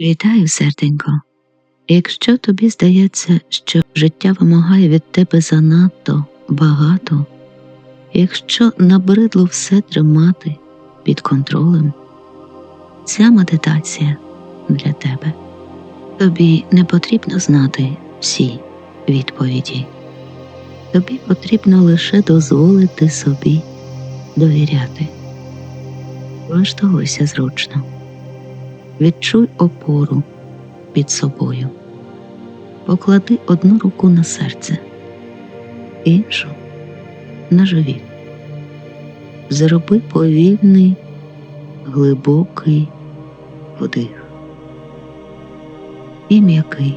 Вітаю, серденько. Якщо тобі здається, що життя вимагає від тебе занадто багато, якщо набридло все тримати під контролем, ця медитація для тебе. Тобі не потрібно знати всі відповіді. Тобі потрібно лише дозволити собі довіряти. Влаштовуйся зручно. Відчуй опору під собою. Поклади одну руку на серце, іншу на живіт. Зроби повільний, глибокий вдих і м'який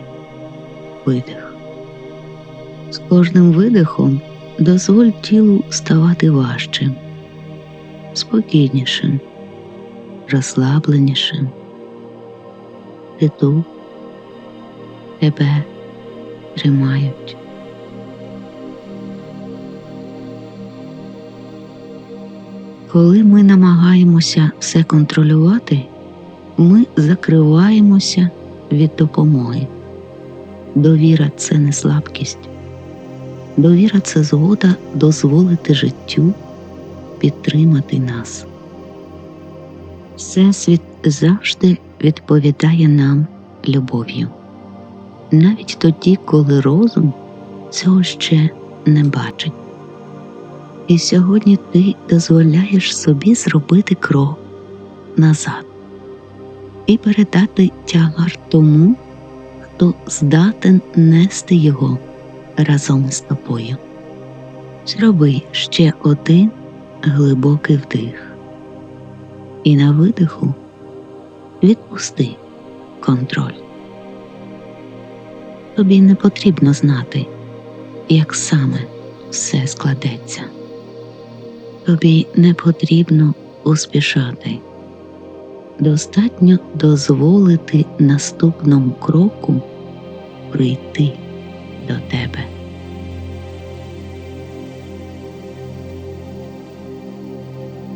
видих. З кожним видихом дозволь тілу ставати важчим, спокійнішим, розслабленішим. Тут тебе тримають. Коли ми намагаємося все контролювати, ми закриваємося від допомоги. Довіра це не слабкість, довіра це згода дозволити життю підтримати нас. Всесвіт завжди відповідає нам любов'ю, навіть тоді, коли розум цього ще не бачить. І сьогодні ти дозволяєш собі зробити крок назад і передати тягар тому, хто здатен нести його разом з тобою. Зроби ще один глибокий вдих, і на видиху відпусти контроль. Тобі не потрібно знати, як саме все складеться. Тобі не потрібно успішати. Достатньо дозволити наступному кроку прийти до тебе.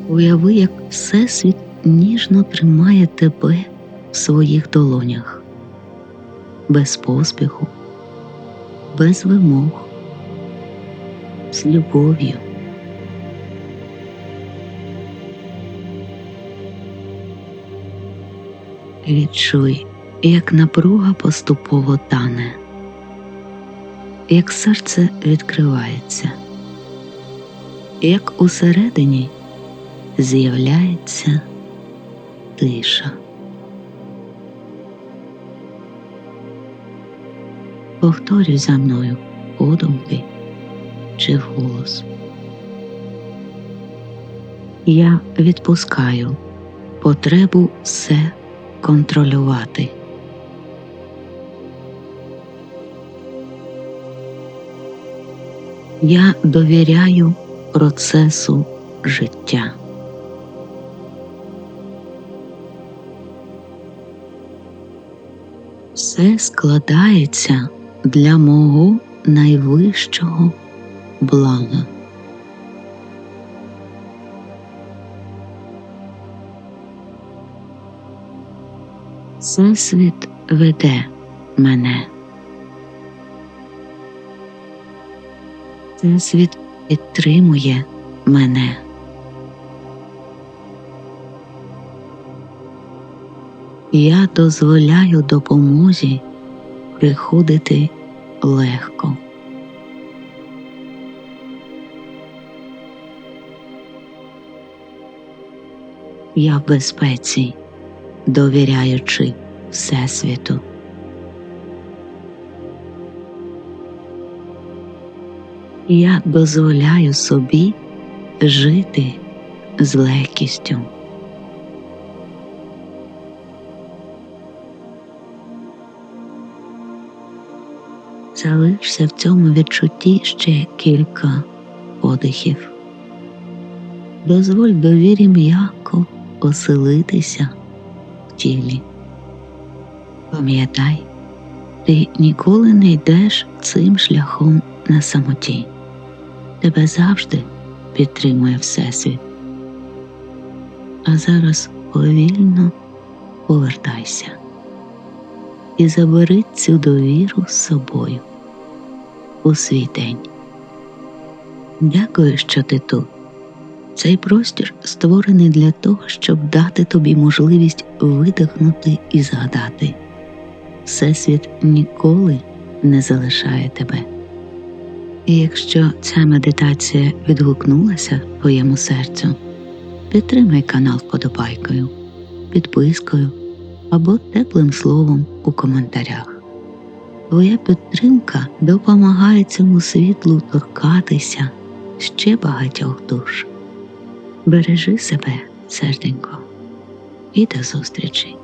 Уяви, як Всесвіт ніжно тримає тебе в своїх долонях, без поспіху, без вимог, з любов'ю. Відчуй, як напруга поступово тане, як серце відкривається, як усередині з'являється тиша. Повторюй за мною подумки чи вголос. Я відпускаю потребу все контролювати. Я довіряю процесу життя. Все складається для мого найвищого блага. Всесвіт веде мене. Всесвіт підтримує мене. Я дозволяю допомозі приходити легко. Я в безпеці, довіряючи Всесвіту. Я дозволяю собі жити з легкістю. Залишся в цьому відчутті ще кілька подихів. Дозволь довірі м'яко оселитися в тілі. Пам'ятай, ти ніколи не йдеш цим шляхом на самоті. Тебе завжди підтримує Всесвіт. А зараз повільно повертайся і забери цю довіру з собою у свій день. Дякую, що ти тут. Цей простір створений для того, щоб дати тобі можливість видихнути і згадати. Всесвіт ніколи не залишає тебе. І якщо ця медитація відгукнулася твоєму серцю, підтримай канал вподобайкою, підпискою або теплим словом у коментарях. Твоя підтримка допомагає цьому світлу торкатися ще багатьох душ. Бережи себе, серденько, і до зустрічі!